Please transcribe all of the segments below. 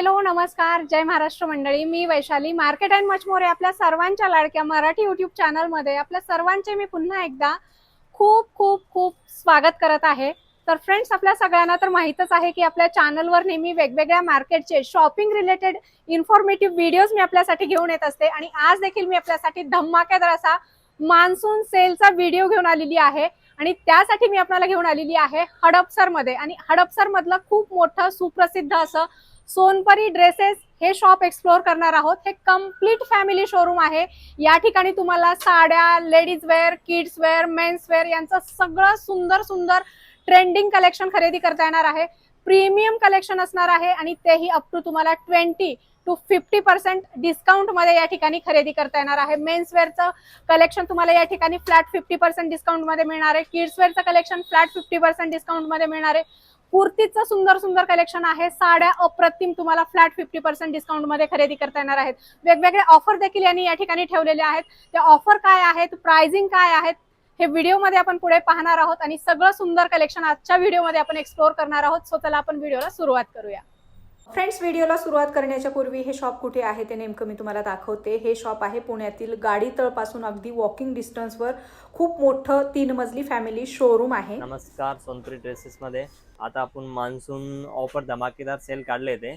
Hello नमस्कार. जय महाराष्ट्र मंडळी. मी Vaishali. Market and much more आपल्या सर्वांच्या लाडक्या मराठी युट्यूब चॅनलमध्ये आपल्या सर्वांचे मी पुन्हा एकदा खूप खूप खूप स्वागत करत आहे. तर फ्रेंड्स आपल्या सगळ्यांना तर माहीतच आहे की आपल्या चॅनलवर नेहमी वेगवेगळ्या मार्केटचे शॉपिंग रिलेटेड इन्फॉर्मेटिव्ह व्हिडिओज मी आपल्यासाठी घेऊन येत असते. आणि आज देखील मी आपल्यासाठी धमाकेदार असा मान्सून सेलचा व्हिडिओ घेऊन आलेली आहे. आणि त्यासाठी मी आपल्याला घेऊन आलेली आहे हडपसरमध्ये. आणि हडपसर मधलं खूप मोठं सुप्रसिद्ध असं सोनपरी ड्रेसेस हे शॉप एक्सप्लोअर करणार आहोत. हे कंप्लीट फॅमिली शोरूम आहे. या ठिकाणी तुम्हाला साड्या ladies wear kids wear men's wear यांचं सगळं सुंदर सुंदर ट्रेंडिंग कलेक्शन खरेदी करता येणार आहे. प्रीमियम कलेक्शन असणार आहे आणि तेही अप टू तुम्हाला ट्वेंटी टू फिफ्टी पर्सेंट डिस्काउंटमध्ये या ठिकाणी खरेदी करता येणार आहे. मेन्स वेअरचं कलेक्शन तुम्हाला या ठिकाणी फ्लॅट फिफ्टी पर्सेंट डिस्काउंटमध्ये मिळणार आहे. किड्स वेअरचं कलेक्शन फ्लॅट फिफ्टी पर्सेंट डिस्काउंटमध्ये मिळणार आहे. कुर्तीचं सुंदर सुंदर कलेक्शन आहे. साड्या अप्रतिम तुम्हाला फ्लॅट फिफ्टी पर्सेंट डिस्काउंटमध्ये खरेदी करता येणार आहेत. वेगवेगळे ऑफर देखील यांनी या ठिकाणी ठेवलेले आहेत. त्या ऑफर काय आहेत प्राइसिंग काय आहेत हे व्हिडिओमध्ये आपण पुढे पाहणार आहोत. आणि सगळं सुंदर कलेक्शन आजच्या व्हिडिओमध्ये आपण एक्सप्लोअर करणार आहोत. सो चला आपण व्हिडिओला सुरुवात करूया. फ्रेंड्स व्हिडिओला सुरुवात करण्याच्या पूर्वी हे शॉप कुठे आहे ते नेमकं मी तुम्हाला दाखवते. हे शॉप आहे पुण्यातील गाडी तळपासून अगदी वॉकिंग डिस्टन्सवर खूप मोठं तीन मजली फॅमिली शोरूम आहे. नमस्कार सोनपुरी ड्रेसेसमध्ये आता आपण मान्सून ऑफर धमाकेदार सेल काढले ते.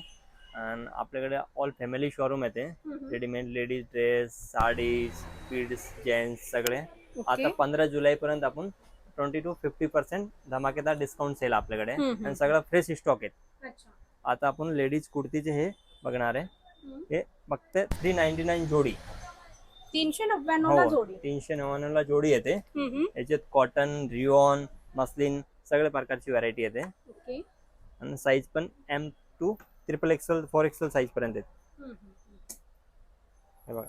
आणि आपल्याकडे ऑल फॅमिली शोरूम येते readymade ladies dress saris kids gents सगळे. आता पंधरा जुलैपर्यंत आपण ट्वेंटी टू फिफ्टी पर्सेंट धमाकेदार डिस्काउंट सेल आपल्याकडे. आणि सगळं फ्रेश स्टॉक आहेत अच्छा. आता आपण लेडीज कुर्तीचे हे बघणार आहे. हे फक्त थ्री नाईन्टी नाईन जोडी. तीनशे नव्याण्णव ला हो जोडी. तीनशे नव्याण्णवला जोडी येते. याच्यात कॉटन रिओन मस्लिन सगळ्या प्रकारची व्हरायटी येते. आणि साईज पण M to triple XL four XL size पर्यंत हम्म. हे बघा.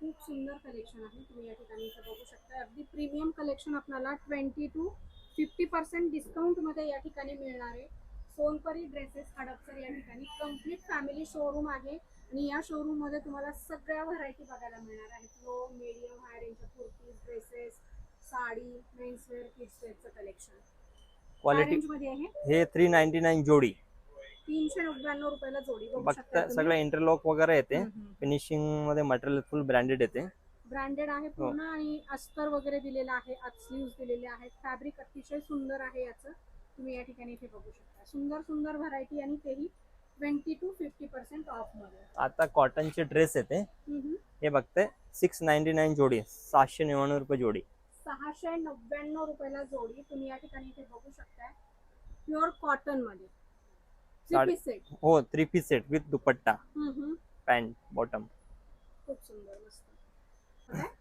खूप सुंदर कलेक्शन आहे. तुम्ही या ठिकाणी बघू शकता. अगदी प्रीमियम कलेक्शन आपल्याला ट्वेंटी टू फिफ्टी पर्सेंट डिस्काउंटमध्ये या ठिकाणी मिळणार आहे. सोनपरी ड्रेसेस हडपसर या ठिकाणी. कंप्लीट फॅमिली शोरूम आहे आणि या शोरूममध्ये तुम्हाला सगळ्या व्हरायटी बघायला मिळणार आहेत. लो मीडियम हाय रेंजच्या kurtis dresses sari men's wear kids वेअरचं collection quality हे थ्री नाईन्टी नाईन जोडी. तीनशे नव्याण्णव रुपयाला जोडी. फक्त सगळं इंटरलॉक वगैरे येते. फिनिशिंगमध्ये मटेरियल फुल ब्रँडेड येते. ब्रँडेड आहे हो. पूर्ण आणि अस्तर वगैरे दिलेलं आहे आत स्लीव्स दिलेले आहेत. फॅब्रिक अतिशय सुंदर आहे याचं. तुम्ही या ठिकाणी इथे बघू शकता. सुंदर सुंदर व्हरायटी आणि तेही ट्वेंटी टू फिफ्टी पर्सेंट ऑफमध्ये. आता कॉटनचे ड्रेस येते. हे बघते सिक्स नाईन्टी नाईन जोडी सातशे नव्याण्णव रुपये जोडी. सहाशे नव्याण्णव रुपयाला जोडी. तुम्ही या ठिकाणी इथे बघू शकताय. प्युअर कॉटनमध्ये. हो three piece set with dupatta. Pant bottom खूप सुंदर मस्त.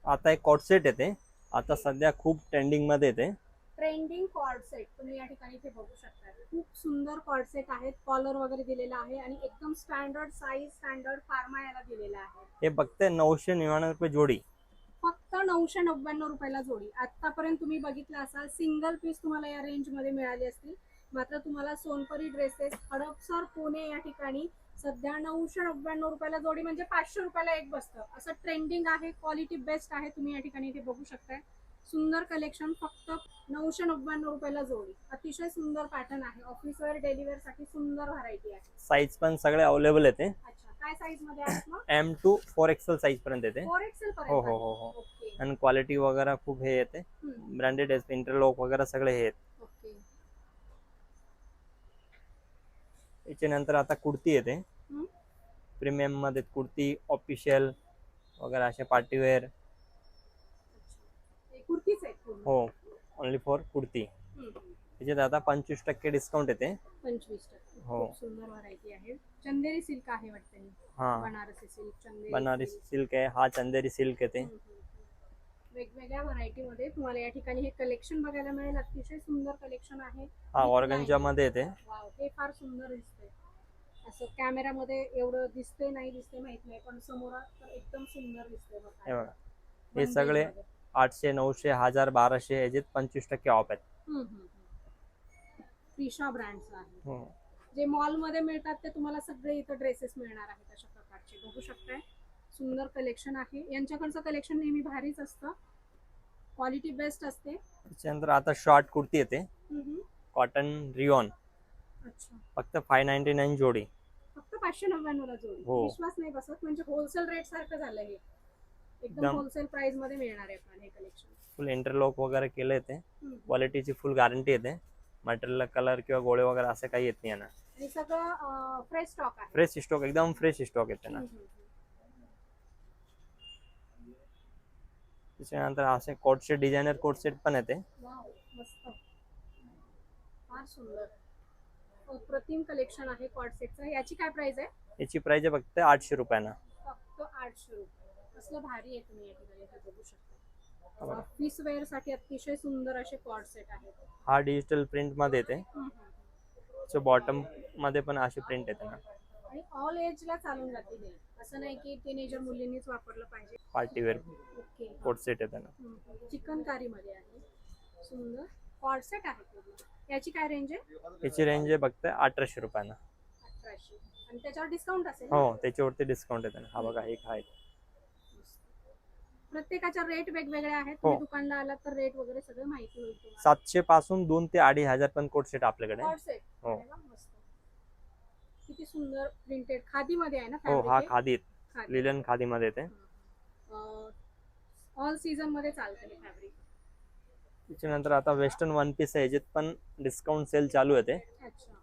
आता एक कॉट सेट येते. आता सध्या खूप ट्रेंडिंगमध्ये येते. ट्रेंडिंग कॉर्ड सेट तुम्ही या ठिकाणी इथे बघू शकता. खूप सुंदर कॉर्ड सेट आहेत. कॉलर वगैरे दिलेला आहे आणि एकदम स्टँडर्ड साईज स्टँडर्ड फार्मा याला दिलेला आहे. हे बघते नऊशे नव्याण्णव रुपये जोडी. फक्त नऊशे नव्याण्णव रुपयाला जोडी. आतापर्यंत तुम्ही बघितलं असाल सिंगल पीस तुम्हाला या रेंजमध्ये मिळाली असतील. मात्र तुम्हाला सोनपरी ड्रेसेस हडपसर पुणे या ठिकाणी सध्या नऊशे नव्याण्णव रुपयाला जोडी म्हणजे पाचशे रुपयाला एक बसतं. असं ट्रेंडिंग आहे क्वालिटी बेस्ट आहे तुम्ही या ठिकाणी इथे बघू शकताय. सुंदर कलेक्शन फक्त नऊशे नव्याण्णव रुपयाला जोडी. अतिशय सुंदर पॅटर्न आहे. ऑफिस वेअर डेली वेअरसाठी सुंदर व्हरायटी आहे. साईज पण सगळे अवेलेबल येते अच्छा काय साईजमध्ये आहेत मग? M to four XL size पर्यंत येते. फोर एक्सेल हो पर्यंत हो हो हो ओके आणि क्वालिटी वगैरे खूप हे येते. हम्म, ब्रँडेड इंटरलॉक वगैरे सगळे हे आहेत ओके याच्यानंतर आता कुर्ती येते. प्रीमियममध्ये कुर्ती ऑफिशियल वगैरे असे पार्टीवेअर हे हो ओनली फॉर कुर्ती. त्याच्यात आता पंचवीस टक्के डिस्काउंट येते. पंचवीस टक्के. हो. सुंदर व्हरायटी आहे. चंदेरी सिल्क आहे वाटते हा. बनारसी सिल्क चंदेरी बनारस. सिल्क आहे. हा चंदेरी सिल्क येते. वेगवेगळ्या व्हरायटी मध्ये तुम्हाला या ठिकाणी हे कलेक्शन बघायला मिळेल. अतिशय सुंदर कलेक्शन आहे. हा ऑर्गनच्या मध्ये येते. वाव हे फार सुंदर दिसतंय. असं कॅमेरामध्ये एवढं दिसते नाही दिसते माहीत नाही पण समोर तर एकदम सुंदर दिसतंय हे बघा. बघा हे सगळे आठशे नऊशे हजार बाराशे याच्यात पंचवीस टक्के ऑफ आहेत. फ्रिशा ब्रँडचं आहे हो. जे मॉलमध्ये मिळतात ते तुम्हाला सगळे इथं ड्रेसेस मिळणार आहेत अशा प्रकारचे. बघू शकताय? सुंदर कलेक्शन आहे. यांच्याकडचं कलेक्शन नेहमी भारीच असतं. क्वालिटी बेस्ट असते. त्याच्यानंतर आता शॉर्ट कुर्ती येते. कॉटन रिओन अच्छा. फक्त फाय नाईन्टी नाईन जोडी. फक्त पाचशे नव्याण्णवला जोडी. हो. विश्वास नाही बसत. म्हणजे होलसेल रेट सारखं झालं हे. एकदम एकदम. होलसेल प्राइसमध्ये मिळणार आहे पण हे कलेक्शन फुल इंटरलॉक वगैरे केलं ते क्वालिटीची फुल गॅरंटी येते. मटेरियलला कलर किंवा गोळे वगैरे असं काही येत नाही यांना आणि सगळं फ्रेश स्टॉक आहे. फ्रेश स्टॉक एकदम फ्रेश स्टॉक येते ना. हम्म, हम्म, त्याच्यानंतर असे coat set designer coat set पण येते फार सुंदर. अप्रतिम कलेक्शन आहे कॉड सेटचं याची काय प्राइस आहे? याची प्राइस आहे फक्त आठशे रुपयानं. फक्त आठशे रुपये. कसलं भारी आहे तुम्ही या ठिकाणी हे बघू शकता. ऑफिस वेअरसाठी अतिशय सुंदर असे कॉड सेट आहेत. हा डिजिटल प्रिंटमध्ये येते. सो बॉटममध्ये पण अशी प्रिंट येते ना. आणि ऑल एज ला चालून जाते हे असं नाही की टीनेजर मुलींनीच वापरलं पाहिजे. Party wear okay coat set येते ना चिकनकारी मध्ये आहे. सुंदर. कॉडसेट आहे पूर्ण. याची काय रेंज आहे? याची रेंज आहे फक्त अठराशे रुपयानं. अठराशे. आणि त्याच्यावर डिस्काउंट असेल ना? हो त्याच्यावरती डिस्काउंट येते ना हा बघा एक आहे. प्रत्येकाच्या रेट वेगवेगळे आहेत. हो. तुम्ही दुकानला आलात तर रेट वगैरे सगळं माहिती होईल तुम्हाला सातशे पासून दोन ते अडीच हजार पण कोट सेट आपल्याकडे. आहे. हो. मस्त. किती सुंदर प्रिंटेड खादी मध्ये आहे ना हो हा fabric हे? खादी खादी लिलन खादी मध्ये येते ऑल सीझनमध्ये चालतं हे फॅब्रिक त्याच्यानंतर आता वेस्टर्न वन पीस आहे याच्यात पण डिस्काउंट सेल चालू आहे ते. अच्छा.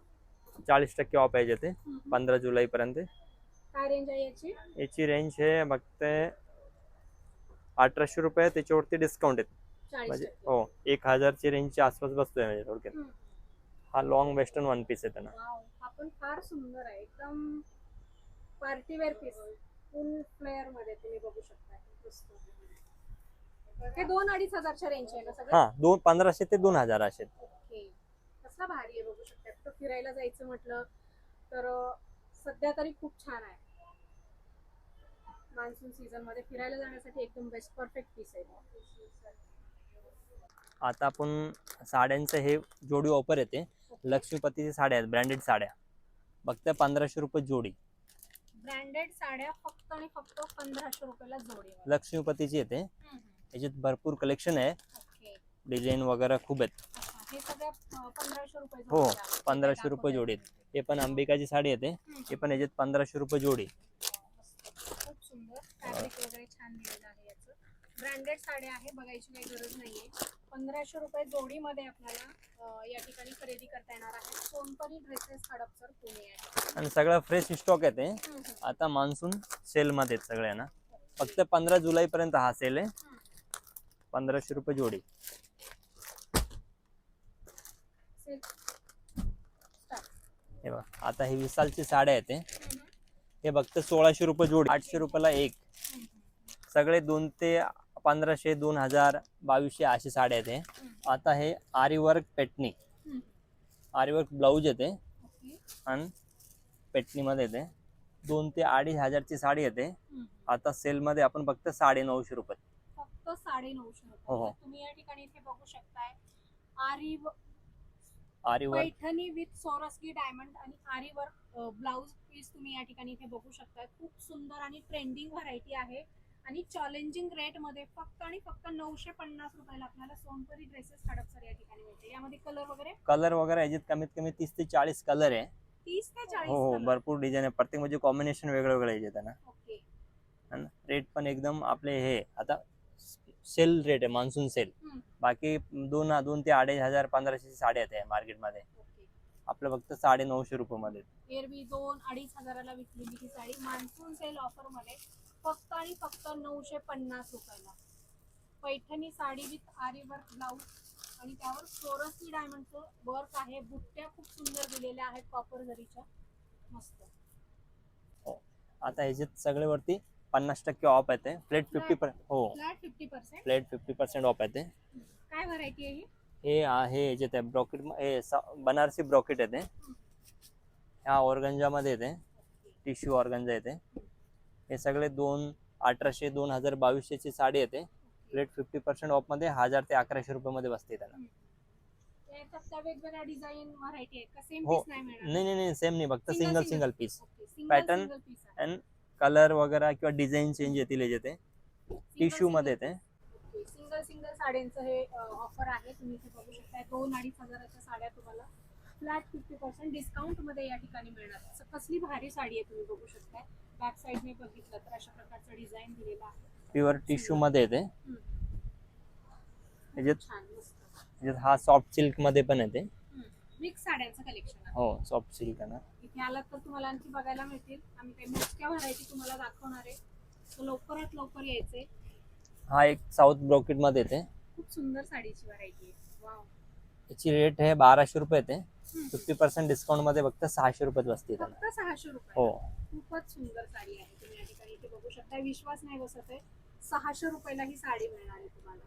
चाळीस टक्के ऑफ आहे ते हम्म. पंधरा जुलै पर्यंत काय रेंज आहे याची? याची रेंज आहे फक्त अठराशे रुपये त्याच्यावरती डिस्काउंट येते चाळीस म्हणजे टक्के. हो एक हजारची रेंजच्या आसपास बसतोय म्हणजे थोडक्यात हम्म. हा लॉंग वेस्टर्न वन पीस येते ना वाव हा पण फार सुंदर आहे. एकदम पार्टी वेअर पीस फुल फ्लेअरमध्ये तुम्ही बघू शकता. मस्त. हे दोन अडीच हजारच्या रेंज आहे ना सगळं? हा दोन पंधराशे ते दोन हजार असे ओके. कसला भारी आहे बघू शकता. कुठं फिरायला जायचं म्हटलं तर अं, सध्या तरी खूप छान आहे. मान्सून सीझनमध्ये फिरायला जाण्यासाठी एकदम बेस्ट परफेक्ट पीस आहे. आता आपण साड्यांचं हे जोडी ऑफर येते. लक्ष्मीपतीची साड्या आहेत ब्रँडेड साड्या. फक्त पंधराशे रुपये जोडी. ब्रँडेड साड्या फक्त आणि फक्त पंधराशे रुपयाला जोडी लक्ष्मीपतीची येते. याच्यात भरपूर कलेक्शन आहे. डिझाईन वगैरे खूप आहेत. हे पंधराशे रुपये हो. जोडी आहेत. हे पण अंबिकाची साडी येते. हे पण याच्यात पंधराशे रुपये जोडी. खूप सुंदर. फॅब्रिक वगैरे छान दिलेलं आहे याचं. ब्रँडेड साड्या आहे बघायची काही गरज नाहीये. पंधराशे रुपये जोडीमध्ये आपल्याला या ठिकाणी खरेदी करता येणार आहे. सोनपरी ड्रेसेस हडपसर पुणे आहे. आणि सगळं फ्रेश स्टॉक येते. आता मान्सून सेलमध्ये आहेत सगळे ना. फक्त पंधरा जुलैपर्यंत हा सेल आहे. पंधराशे रुपये जोडी. हे बघा आता ही विसालची साड्या येते हे फक्त सोळाशे रुपये जोडी आठशे रुपयाला एक. सगळे दोन ते पंधराशे दोन हजार बावीसशे अशी साड्या येते. आता हे आरी वर्क पेटणी हम्म. आरी वर्क ब्लाऊज येते. आणि पेटणीमध्ये येते दोन ते अडीच हजारची साडी येते. आता सेलमध्ये आपण फक्त साडे नऊशे रुपये फक्त साडे नऊशे हो, हो. रुपये तुम्ही या ठिकाणी इथे बघू शकताय आरी व- aari work Paithani with Swarovski diamond आणि आरी वर्क ब्लाउज पीस तुम्ही या ठिकाणी इथे बघू शकता खूप सुंदर आणि ट्रेंडिंग व्हरायटी आहे आणि चॅलेंजिंग रेटमध्ये फक्त आणि फक्त नऊशे पन्नास रुपयाला आपल्याला सोनपरी ड्रेसेस हडपसर या ठिकाणी मिळते यामध्ये कलर वगैरे? कलर वगैरे याच्यात कमीत कमी तीस ते चाळीस कलर आहे. तीस ते चाळीस हो हो color. भरपूर डिझाईन आहे. प्रत्येक म्हणजे कॉम्बिनेशन वेगळं वेगळं याच्यात आहे ना. ओके. आणि रेट पण एकदम आपले हे आता सेल रेट आहे मान्सून सेल हम्म. बाकी दोन दोन ते अडीच हजार पंधराशे साड्या आहेत मार्केटमध्ये ओके. आपलं फक्त साडे नऊशे रुपये मध्ये एरवी दोन अडीच हजाराला विकलेली ही साडी. मान्सून सेल ऑफरमध्ये फक्त आणि फक्त नऊशे पन्नास रुपयाला. Paithani sari with aari work blouse आणि त्यावर सोरसली डायमंडचं वर्क आहे. बुट्ट्या खूप सुंदर दिलेल्या आहेत कॉपर जरीच्या मस्त. आता ह्याच्यात सगळे वरती पन्नास टक्के ऑफ येते प्लेट फिफ्टी हो. Flat fifty percent flat fifty percent off येते काय व्हरायटी आहे ही? हे आहे ह्याच्यात आहे ब्रॉकेट हे सा- बनारसी ब्रॉकेट येते ह्या ऑर्गंजामध्ये येते टिश्यू ऑर्गंजा येते हे सगळे दोन अठराशे दोन हजार बावीसशेची साडी येते प्लेट फिफ्टी पर्सेंट ऑफमध्ये हजार ते अकराशे रुपयामध्ये बसते त्याला. हो. नाही नाही नाही सेम नाही. फक्त सिंगल. सिंगल पीस आहे. अँड कलर वगैरे किंवा डिझाईन चेंज येतील याच्यात ते. Single, टिश्यू मध्ये येते सिंगल सिंगल साड्यांचं हे ऑफर आहे. तुम्ही इथे बघू शकता दोन अडीच हजाराच्या साड्या तुम्हाला फ्लॅट फिफ्टी पर्सेंट डिस्काउंटमध्ये या ठिकाणी मिळणार. कसली भारी साडी आहे तुम्ही बघू शकताय. बॅक साईडने बघितलं तर अशा प्रकारचं डिझाईन दिलेलं आहे. प्युअर टिश्यू मध्ये येते. छान मस्त. याच्यात हा सॉफ्ट सिल्कमध्ये पण येते. मिक्स साड्यांचं कलेक्शन आहे. हो सॉफ्ट सिल्क आहे ना. इथे आलात तर तुम्हाला आणखी बघायला मिळतील. आम्ही काही मोजक्या व्हरायटी तुम्हाला दाखवणार आहे. तर लवकरात लवकर यायचे हा एक साऊथ ब्रोकेटमध्ये येते. खूप सुंदर साडीची व्हरायटी आहे. वाव याची रेट आहे बाराशे रुपये येते. फिफ्टी पर्सेंट डिस्काउंटमध्ये फक्त सहाशे रुपयात बसते फक्त सहाशे रुपये. हो. खूपच सुंदर साडी आहे. तुम्ही या ठिकाणी इथे बघू शकता. विश्वास नाही बसत आहे. सहाशे रुपयाला ही साडी मिळणार आहे तुम्हाला.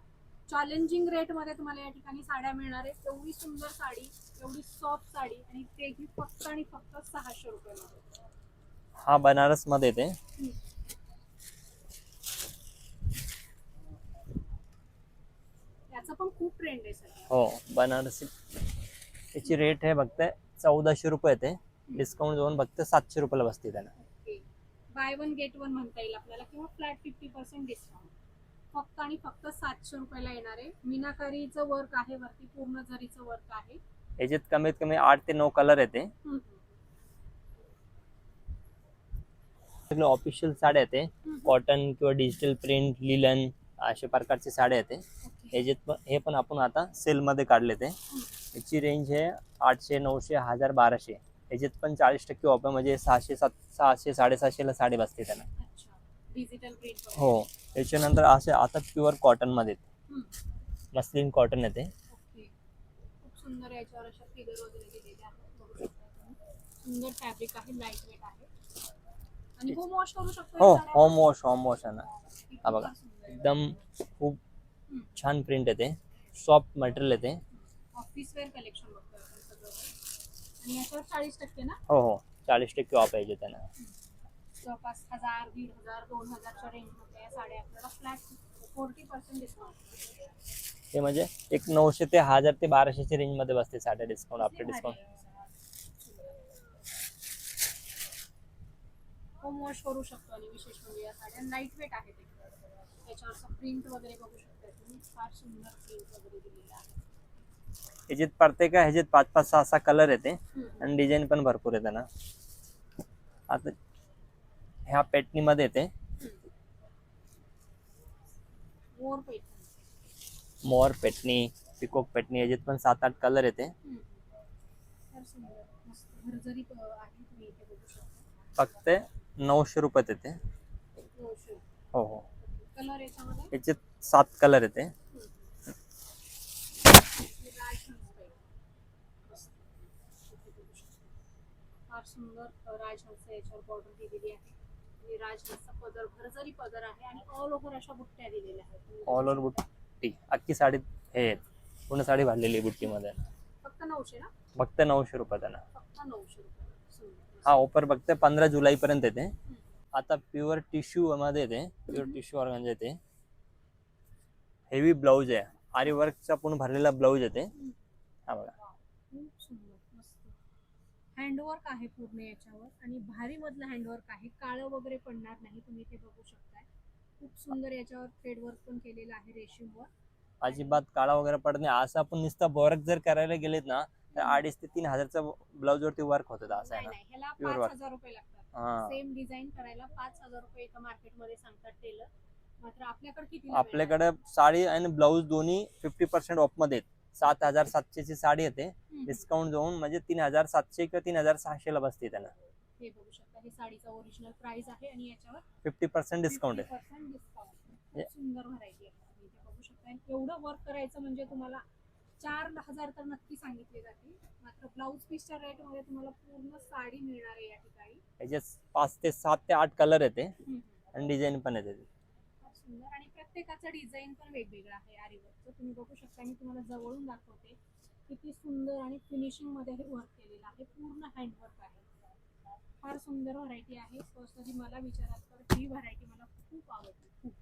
चॅलेंजिंग रेटमध्ये तुम्हाला या ठिकाणी साड्या मिळणार आहेत. एवढी सुंदर साडी एवढी सॉफ्ट साडी आणि तेही फक्त आणि फक्त सहाशे रुपयामध्ये हा बनारसमध्ये येते याचा पण खूप ट्रेंड आहे सध्या. हो बनारसी. याची रेट आहे फक्त चौदाशे रुपये येते डिस्काउंट देऊन फक्त सातशे रुपयाला बसते okay. Buy one get one म्हणता येईल आपल्याला. किंवा फ्लॅट फिफ्टी पर्सेंट डिस्काउंट फक्त आणि फक्त सातशे रुपयाला येणार आहे. मीनाकारीचं वर्क आहे वरती पूर्ण जरीचं वर्क आहे. याच्यात कमीत कमी आठ ते नऊ कलर येते. ऑफिशियल साड्या येते. कॉटन किंवा डिजिटल प्रिंट लिलन अशा प्रकारचे साड्या येते. ओके. याच्यात पण हे पण आपण आता सेल मध्ये काढले ते याची रेंज आहे आठशे नऊशे हजार बाराशे याच्यात पण चाळीस टक्के ऑफर म्हणजे सहाशे सात सहाशे साडेसहाशेला साडी बसते त्यांना हो याच्यानंतर असे आता प्युअर कॉटनमध्ये हम्म. मस्लिन कॉटन येते ओके खूप सुंदर याच्यावर अशा फिगर वगैरे दिलेले आहेत बघू शकता तुम्ही सुंदर फॅब्रिक आहे लाइट वेट आहे आणि होम वॉश करू शकतो हो? होम वॉश होम वॉश आहे ना हा बघा. आहे. एकदम खूप. छान प्रिंट येते. सॉफ्ट मटेरियल येते. ऑफ़िस वेअर कलेक्शन बघतोय आपण सगळं. आणि याच्यावर चाळीस टक्के ना? हो हो. चाळीस टक्के ऑफ़ आहे त्यांना. जवळपास हज़ार दीड हज़ार दोन हजारच्या रेंजमध्ये या साड्या आपल्याला फ्लॅट फोर्टी पर्सेंट डिस्काउंट ते म्हणजे एक नऊशे ते हज़ार ते बाराशेच्या रेंज मध्ये बसते साड्या discount after discount home wash करू शकतो आणि विशेष म्हणजे या साड्या. लाईट वेट आहेत एकदम याच्यावरचं प्रिंट वगैरे बघू शकता तुम्ही. फार सुंदर प्रिंट वगैरे दिलेलं आहे. याच्यात प्रत्येक ह्याच्यात पाच पाच सहा सहा कलर येते. हम्म. आणि डिझाईन पण भरपूर येते ना. आता ह्या पेटनी मध्ये येते मोर पैठणी मोर पेटनी पिकोक पेटनी याच्यात पण सात आठ कलर येते. हम्म. सुंदर. फक्त नऊशे रुपयात येते. हो हो. कलर याच्यामध्ये याच्यात सात कलर येते. फार सुंदर राजहंस याच्यावर बॉर्डर दिलेली आहे आणि राजहंसचा पदर भरजरी पदर आहे आणि ऑल ओव्हर अशा बुट्ट्या दिलेल्या आहेत ऑल ओव्हर. बुट्टी अख्खी साडी हे. पूर्ण साडी भरलेली फक्त नऊशे ना फक्त नऊशे रुपये त्यांना फक्त नऊशे रुपये. हा ऑफर फक्त पंधरा जुलै पर्यंत येते आता प्युअर टिश्यू मध्ये येते प्युअर टिश्यू ऑर्गन्स येते हेवी ब्लाऊज आहे. आरी वर्कचा पूर्ण भरलेला ब्लाऊज येते. हा बघा. हँडवर्क आहे पूर्ण याच्यावर आणि भारी मधलं हँडवर्क आहे. काळं वगैरे पडणार नाही तुम्ही इथे बघू शकताय. खूप सुंदर याच्यावर थ्रेड वर्क पण केलेलं आहे रेशीमवर. अजिबात काळा वगैरे पडत नाही. असं आपण नुसतं वर्क जर करायला गेलेत ना तर अडीच ते तीन हजारचा ब्लाऊज वरती वर्क होतं असं आहे ना. पाच work. हजार रुपये लागतात. सेम डिझाईन करायला पाच हजार रुपये एका मार्केटमध्ये सांगतात टेलर मात्र आपल्याकडे किती आपल्याकडे साडी आणि ब्लाऊज दोन्ही फिफ्टी पर्सेंट ऑफमध्ये सात हजार सातशेची साडी येते. डिस्काउंट देऊन म्हणजे तीन हजार सातशे किंवा तीन हजार सहाशेला बसते त्यांना. हे बघू शकता हे साडीचा ओरिजिनल प्राइस आहे आणि याच्यावर फिफ्टी पर्सेंट डिस्काउंट आहे. 50% discount. खूप Yeah. सुंदर व्हरायटी आहे. तुम्ही इथे बघू शकता. एवढं वर्क करायचं म्हणजे तुम्हाला चार हजार तर नक्की सांगितले जाते. मात्र ब्लाऊज पीसच्या रेटमध्ये तुम्हाला पूर्ण साडी मिळणार आहे या ठिकाणी. याच्यात पाच ते सात ते आठ कलर येते. आणि डिझाईन पण येते. खूप सुंदर. आणि प्रत्येकाचं डिझाईन पण वेगवेगळं आहे आरीवर्कचं तुम्ही बघू शकता मी तुम्हाला जवळून दाखवते किती सुंदर आणि फिनिशिंगमध्ये हे वर्क केलेलं आहे. पूर्ण हँडवर्क आहे. फार सुंदर व्हरायटी आहे. पर्सनली मला विचाराल तर ही व्हरायटी मला खूप आवडली. खूप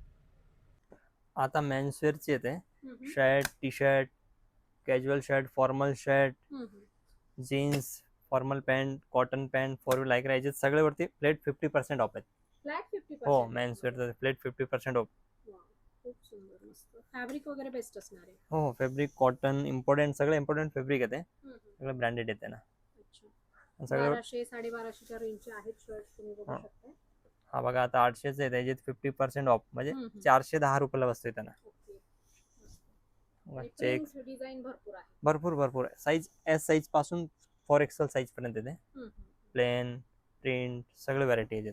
आता मेन्सवेअरची येते. Shirt T shirt casual shirt formal shirt. Jeans formal pant cotton pant for like याच्यात सगळ्यावरती प्लेट फिफ्टी पर्सेंट ऑफ आहेत. फ्लॅट फिफ्टी हो मेन्सवेअरचं प्लेट फिफ्टी पर्सेंट ऑफ खूप सुंदर मस्त. फॅब्रिक वगैरे बेस्ट असणार आहे. हो फॅब्रिक कॉटन इम्पॉर्टंट सगळं इम्पॉर्टंट फॅब्रिक येते. सगळं ब्रँडेड येते ना. सगळं बाराशे साडेबाराशेच्या रेंजचे आहेत शर्ट तुम्ही बघू हा. शकता. हा बघा आता आठशेच आहे त्याच्यात फिफ्टी पर्सेंट ऑफ म्हणजे. चारशे दहा रुपयाला बसतोय त्यांना. डिझाईन भरपूर आहे. भरपूर भरपूर. साईज एस साईजपासून फोर एक्सेल साईज पर्यंत येते. प्लेन प्रिंट सगळे व्हरायटी येते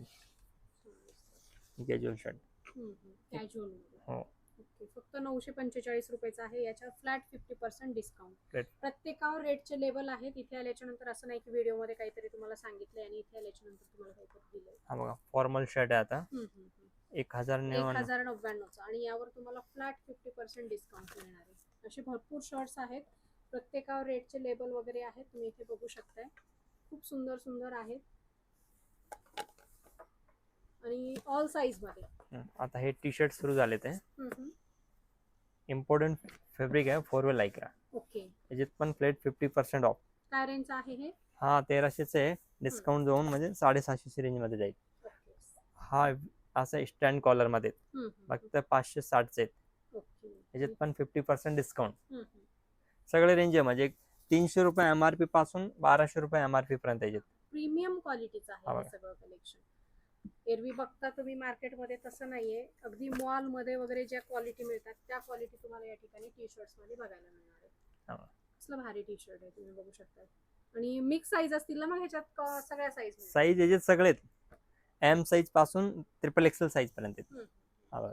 कॅज्युअल शर्ट कॅज्युअल हो. ओके फक्त नऊशे पंचेचाळीस रुपयाचा आहे. याच्यावर फ्लॅट फिफ्टी पर्सेंट डिस्काउंट. प्रत्येकावर रेटचे लेबल आहेत. इथे आल्याच्यानंतर असं नाही की व्हिडिओमध्ये काहीतरी तुम्हाला सांगितलंय आणि इथे आल्याच्यानंतर तुम्हाला काहीतरी दिलंय. हा बघा फॉर्मल शर्ट आहे आता. एक हजार एक नव्याण्णव हजार नव्याण्णवचा. आणि यावर तुम्हाला फ्लॅट फिफ्टी पर्सेंट डिस्काउंट मिळणार आहे. असे भरपूर शर्ट्स आहेत. प्रत्येकावर रेटचे लेबल वगैरे आहेत. तुम्ही इथे बघू शकताय. खूप सुंदर सुंदर आहेत. आणि ऑल साईजमध्ये. हं, आता हे टी शर्ट सुरू झाले ते. इम्पॉर्टंट फॅब्रिक आहे फोर वे लायक्रा ओके याच्यात पण प्लेट फिफ्टी पर्सेंट ऑफ काय रेंज आहे हे? हा तेराशेच आहे. डिस्काउंट जाऊन म्हणजे साडेसहाशेची रेंजमध्ये जाईल. ओके हा असं स्टँड कॉलरमध्ये. फक्त पाचशे साठचे आहेत. ओके याच्यात पण फिफ्टी पर्सेंट डिस्काउंट. सगळे रेंज आहे म्हणजे तीनशे रुपये एम आर पी पासून बाराशे रुपये एम आर पी पर्यंत याच्यात. प्रीमियम क्वालिटीचं आहे. सगळं कलेक्शन एरवी बघता तुम्ही मार्केटमध्ये तसं नाहीये. अगदी मॉलमध्ये वगैरे ज्या क्वालिटी मिळतात त्या क्वालिटी तुम्हाला या ठिकाणी टी शर्ट्समध्ये बघायला मिळणार. आहे. कसलं भारी टी शर्ट आहे तुम्ही बघू शकता. आणि मिक्स साईज असतील ना मग ह्याच्यात सगळ्या साईज साईज याच्यात सगळे एम साईजपासून ट्रिपल एक्सेल साईज पर्यंत. हा बघा.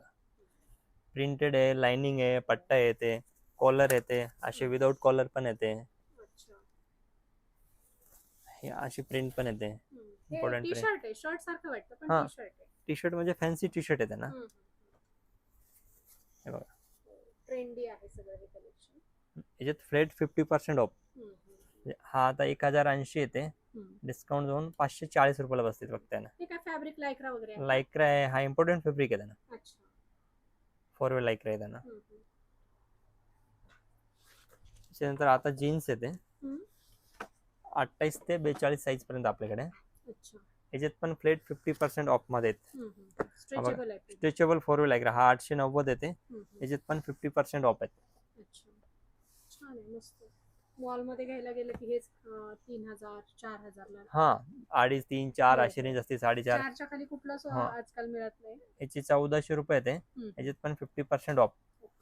प्रिंटेड आहे लाइनिंग आहे पट्टा येते कॉलर येते असे विदाऊट कॉलर पण येते. हे अशी प्रिंट पण येते. हम्म. हे Important टी print. शर्ट सारखं वाटतं हा. टी शर्ट म्हणजे फॅन्सी टी शर्ट येते ना. हे बघा. ट्रेंडी आहे सगळं हे कलेक्शन याच्यात फ्लेट फिफ्टी पर्सेंट ऑफ हा आता एक हजार ऐंशी येते. डिस्काउंट जाऊन पाचशे चाळीस रुपयाला बसते फक्त त्यानं. हे फॅब्रिक लायक्रा वगैरे? लायक्रा आहे. हा इम्पॉर्टंट फॅब्रिक आहे त्यांना. फोर वे लायक्रा आहे त्यांना. त्याच्यानंतर आता जीन्स येते. अठ्ठावीस ते बेचाळीस साईज पर्यंत आपल्याकडे. याच्यात पण फ्लेट फिफ्टी पर्सेंट ऑफमध्ये स्ट्रेचेबल फोर वे लायक्रा. हा आठशे नव्वद येते. याच्यात पण फिफ्टी पर्सेंट ऑफ आहेत. अच्छा. छान आहे मस्त. मॉलमध्ये घ्यायला गेलं की हेच तीन हजार चार हजारला हा अडीच तीन चार हो, अशी. रेंज असते साडेचार चारच्या खाली कुठलाच हा. आजकाल मिळत नाही याची चौदाशे रुपये येते. याच्यात पण फिफ्टी पर्सेंट ऑफ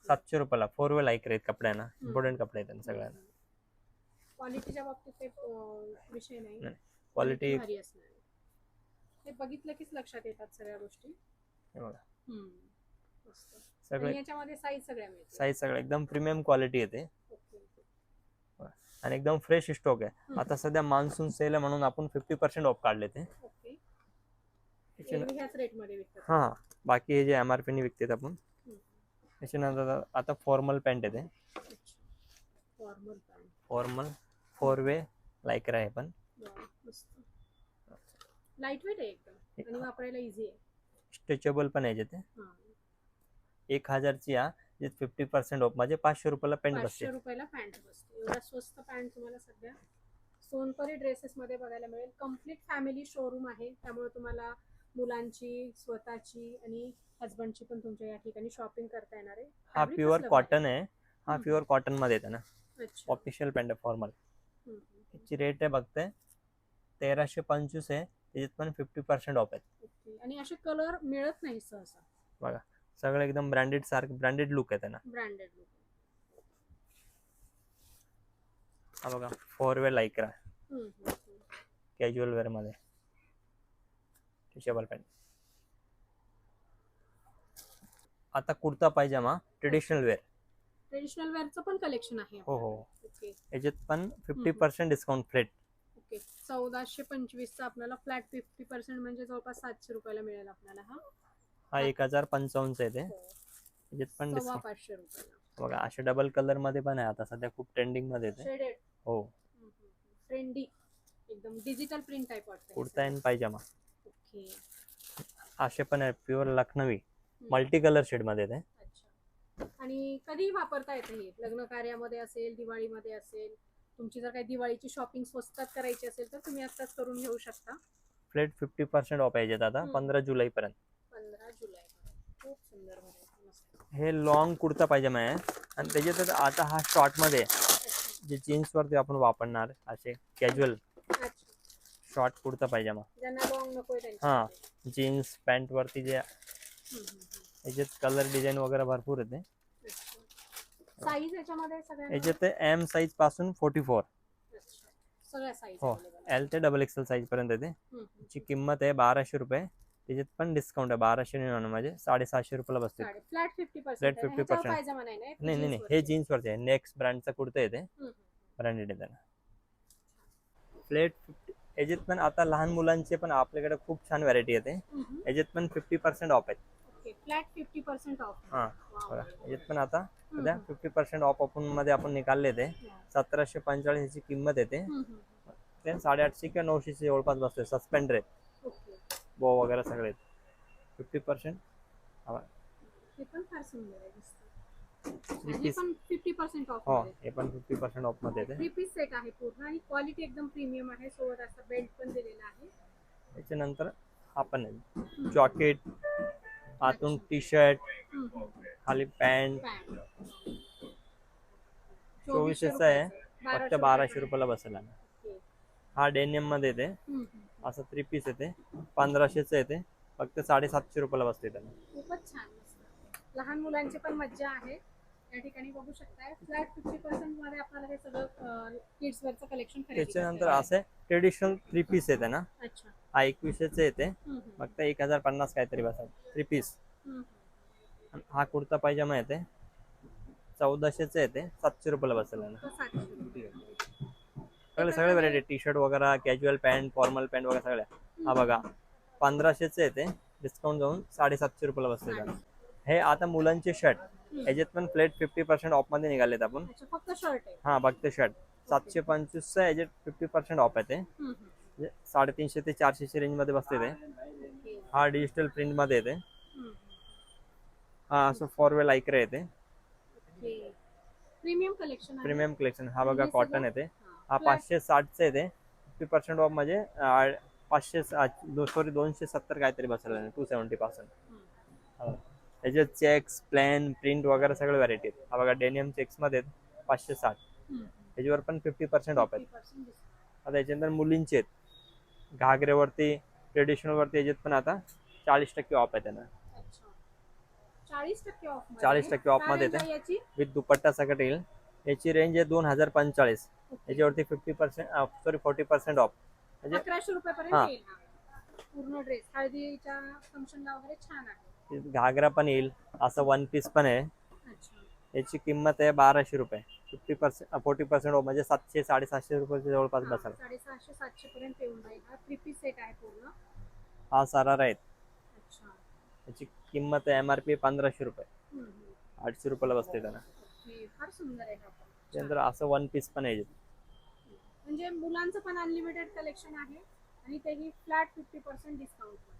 सातशे रुपयाला फोर वे लाईक आहेत कपड्यांना इम्पॉर्टंट कपडे आहेत सगळ्यांना क्वालिटीच्या बाबतीत काही अं, विषय नाही नाही. क्वालिटी भारी असणार आहे. हे बघितलं कीच लक्षात येतात सगळ्या गोष्टी बघा. हम्म. मस्त. सगळे याच्यामध्ये साईज सगळ्या साईज सगळं एकदम प्रीमियम क्वालिटी येते. आणि एकदम फ्रेश स्टॉक आहे. आता सध्या मान्सून सेल आहे म्हणून आपण फिफ्टी पर्सेंट ऑफ काढले ते. हा बाकी हे जे एम आर पीने विकतात आपण. त्याच्यानंतर आता formal pant formal pant formal four way Lycra आहे पण. लाइट वेट आहे एकदम. आणि वापरायला इझी आहे. स्ट्रेचेबल पण आहे ते. एक हजारची हा जे फिफ्टी पर्सेंट ऑफ म्हणजे पाचशे रुपयाला पॅन्ट बसते पाचशे रुपयाला पॅन्ट बसते एवढा स्वस्त पॅन्ट तुम्हाला सध्या. सोनपरी ड्रेसेस मध्ये बघायला मिळेल. कंप्लीट फॅमिली शोरूम आहे. त्यामुळे तुम्हाला मुलांची स्वतःची आणि हजबंडची पण तुमच्या या ठिकाणी शॉपिंग करता येणार आहे. हा Fabric प्युअर कसलं कॉटन आहे. हा हम्म. प्युअर कॉटनमध्ये येते ना? अच्छा. ऑफिशियल पॅन्ट आहे फॉर्मल हम्म, हम्म. याची रेट आहे बघते. तेराशे पंचवीस आहे. त्याच्यात पण फिफ्टी पर्सेंट ऑफ आहेत. ओके. आणि असे कलर मिळत नाही सहसा. सगळं एकदम ब्रँडेड सारखं ब्रँडेड लुक आहे त्यांना. ब्रँडेड लुक हा बघा फोर वे लायक्रा कॅज्युअल वेअरमध्ये. टिशेबल पॅन्ट आता kurta pyjama traditional wear traditional वेअरचं पण कलेक्शन आहे हो हो. ओके याच्यात पण fifty. Percent discount flat okay चौदाशे पंचवीसचा आपल्याला फ्लॅट फिफ्टी पर्सेंट म्हणजे जवळपास सातशे रुपयाला मिळेल आपल्याला हा? हा एक हजार पंचावन्नचा येते हो. याच्यात पण सव्वा डिस्काउंट पाचशे रुपयाला बघा असे डबल कलरमध्ये पण आहे आता सध्या खूप ट्रेंडिंगमध्ये येते शेडेड हो. ट्रेंडी एकदम डिजिटल प्रिंट टाइप वाटतं कुर्ता अँड पायजामा. ओके. असे पण आहे प्युअर लखनवी. मल्टी कलर शेडमध्ये येते अच्छा. आणि कधीही वापरता येतं हे. लग्न कार्यामध्ये असेल दिवाळीमध्ये असेल तुमची जर काही दिवाळीची शॉपिंग स्वस्तात करायची असेल तर तुम्ही आत्ताच करून घेऊ शकता. फ्लेट फिफ्टी पर्सेंट ऑफ याच्यात आता हम्म. पंधरा जुलै पर्यंत पंधरा जुलै खूप सुंदर variety, मस्त हे लॉंग कुर्ता पायजमा आहे आणि त्याच्यातच आता हा शॉर्टमध्ये. जे जीन्स वरती आपण वापरणार असे कॅज्युअल शॉर्ट कुर्ता नकोय त्यांच्या हा जीन्स पॅन्ट वरती जे याच्यात कलर डिझाईन वगैरे भरपूर येते. याच्यात एम साईजपासून फोर्टी फोर हो एल ते डबल एक्सेल साईज पर्यंत येते. ची किंमत आहे बाराशे रुपये. त्याच्यात पण डिस्काउंट आहे. बाराशे निन्याण्णव म्हणजे साडेसहाशे रुपयाला बसते. Flat fifty Flat percent 50% pyjama नाही नाही हे. जीन्स वरती आहे. नेक्स्ट ब्रँडचा कुर्ता येते ब्रँडेड आहे त्याला. फ्लेट फिफ्टी याच्यात पण आता लहान मुलांचे पण आपल्याकडे खूप छान व्हरायटी येते. याच्यात पण फिफ्टी पर्सेंट ऑफ आहेत. फ्लॅट फिफ्टी पर्सेंट ऑफ हा. याच्यात पण आता सध्या फिफ्टी पर्सेंट ऑफ ऑफरमध्ये आपण निकालले ते. सतराशे पंचेचाळीस याची किंमत येते ते. साडेआठशे किंवा नऊशेची जवळपास बसते सस्पेंडर आहेत ओके. बो वगैरे सगळे फिफ्टी पर्सेंट हे पण फार सुंदर आहे दिसतं. थ्री हे पीस पण फिफ्टी पर्सेंट ऑफ हो हे पण फिफ्टी पर्सेंट ऑफमध्ये येते. थ्री पीस सेट आहे पूर्ण आणि क्वालिटी एकदम प्रीमियम आहे. सोबत असा बेल्ट पण दिलेला आहे. त्याच्यानंतर हा पण आहे जॉकेट आतून टी शर्ट. खाली पॅन्ट पॅन्ट चोवीसशेचा आहे. फक्त बाराशे रुपयाला बसेल आणि. हा डेनियममध्ये येते. हम्म, हम्म. असं थ्री पीस येते. पंधराशेचं येते. फक्त साडेसातशे रुपयाला बसते त्याला. खूपच छान मस्त लहान मुलांची पण मज्जा आहे. या ठिकाणी बघू शकताय फ्लॅट फिफ्टी पर्सेंटमध्ये आपल्याला हे सगळं किड्स वेअरचं कलेक्शन त्याच्यानंतर असं ट्रेडिशनल थ्री पीस येते ना? अच्छा. हा एकवीसशेचं येते. फक्त एक हजार पन्नास काहीतरी बसेल थ्री पीस हा कुर्ता पायजामा येते. चौदाशेचं येते. सातशे रुपयाला बसेल हम्म. तो सातशे रुपये. सगळे सगळे व्हरायटी टी शर्ट वगैरे कॅज्युअल पॅन्ट फॉर्मल पॅन्ट वगैरे सगळ्या. हा बघा. पंधराशेचं येते डिस्काउंट जाऊन साडेसातशे रुपयाला बसले त्याला हे आता मुलांचे शर्ट याच्यात पण प्लेट फिफ्टी पर्सेंट ऑफमध्ये निघालेत आपण. फक्त शर्ट हा बघते शर्ट सातशे पंचवीसचं याच्यात फिफ्टी पर्सेंट ऑफ आहे ते. हम्म, हम्म. म्हणजे साडेतीनशे ते चारशेच्या रेंजमध्ये बसते ते. हा डिजिटल प्रिंटमध्ये येते हा असं फॉरवेल ऐकरे येते. प्रीमियम कलेक्शन प्रीमियम कलेक्शन हा बघा कॉटन येते हा. पाचशे साठचं येते फिफ्टी पर्सेंट ऑफ म्हणजे पाचशे सॉरी दोनशे सत्तर काहीतरी बसेल टू सेवन्टी पासून. त्याच्यात चेक्स प्लॅन प्रिंट वगैरे सगळे व्हरायटी आहेत हा बघा डेनियम चेक्समध्ये आहेत, पाचशे साठ. त्याच्यावर पण फिफ्टी पर्सेंट ऑफ आहेत 50% discount. आता त्याच्यानंतर मुलींचे आहेत घागरेवरती ट्रेडिशनल वरती याच्यात पण आता चाळीस टक्के ऑफ आहे त्यांना अच्छा. 40% ऑफमध्ये. 40% ऑफ काय मध्ये रेंज आहे याची विथ दुपट्टा सकट येईल याची रेंज आहे दोन हजार पंचेचाळीस याच्यावरती fifty percent sorry forty percent off म्हणजे अकराशे रुपयापर्यंत हा. येईल हा. पूर्ण ड्रेस हळदीच्या फंक्शनला वगैरे छान आहे. घागरा पण येईल. असं वन पीस पण आहे. अच्छा. याची किंमत आहे बाराशे रुपये. Fifty percent forty percent off म्हणजे सातशे साडेसातशे रुपयाच्या जवळपास हा, बसाल. साडेसहाशे सातशे पर्यंत येऊन जाईल. हा थ्री पीस सेट आहे पूर्ण. हा सरारा आहेत. अच्छा. याची किंमत आहे एम आर पी पंधराशे रुपये. हम्म, हम्म. आठशे रुपयाला बसते त्यांना. ओके. फार सुंदर आहे हा पण. त्यानंतर असं वन पीस पण आहे. म्हणजे मुलांचं पण अनलिमिटेड कलेक्शन आहे आणि तेही फ्लॅट फिफ्टी पर्सेंट डिस्काउंट